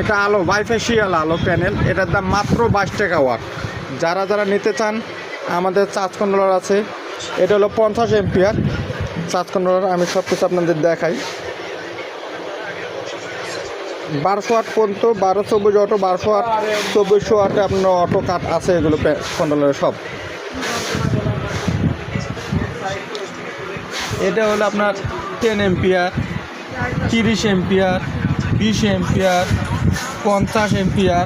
এটা আলো বাইফেশিয়াল আলো প্যানেল এটার দাম মাত্র বাইশ টাকা ওয়াট যারা যারা নিতে চান, আমাদের চার্জ কন্ট্রোলার আছে। এটা হলো পঞ্চাশ এমপিয়ার চার্জ কন্ট্রোলার আমি সব কিছু আপনাদের দেখাই। বারোশো আট পর্যন্ত, বারো চব্বিশ অটো বারোশো আট চব্বিশশো আটে আপনার অটো কাট আছে এগুলো কন্ট্রোলারের সব। এটা হলো আপনার টেন এম্পিয়ার তিরিশ এম্পিয়ার বিশ এম্পিয়ার পঞ্চাশ এম্পিয়ার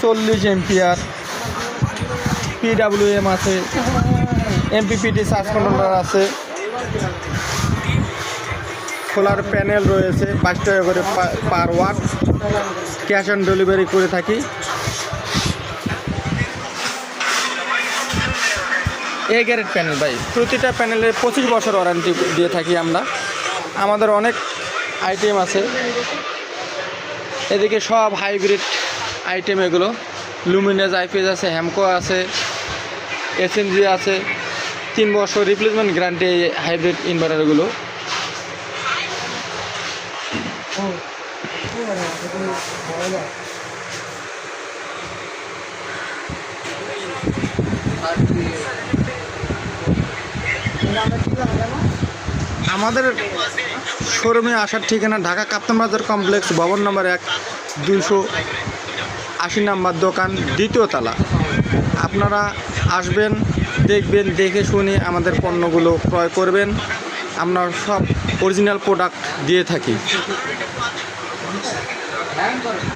চল্লিশ এমপিয়ার পিডাব্লিউএম আছে এমপিপিটি চার্জ কন্ট্রোলার আছে। সোলার প্যানেল রয়েছে, বাইশ টাকা করে per watt cash on delivery করে থাকি। এ গ্যারেট প্যানেল ভাই। প্রতিটা প্যানেলে পঁচিশ বছর ওয়ারেন্টি দিয়ে থাকি আমরা। আমাদের অনেক আইটেম আছে। এদিকে সব হাইব্রিড আইটেম এগুলো। লুমিনেজ আইপিএস আছে, হ্যামকো আছে এসএনজি আছে। তিন বছর রিপ্লেসমেন্ট গ্যারান্টি হাইব্রিড ইনভার্টারগুলো আমাদের শোরুমে আসার ঠিকানা ঢাকা কাপ্তান বাজার কমপ্লেক্স, ভবন নম্বর এক, দুইশো আশি নাম্বার দোকান, দ্বিতীয় তলা। আপনারা আসবেন, দেখবেন, দেখে শুনে আমাদের পণ্যগুলো ক্রয় করবেন। আমরা সব অরিজিনাল প্রোডাক্ট দিয়ে থাকি।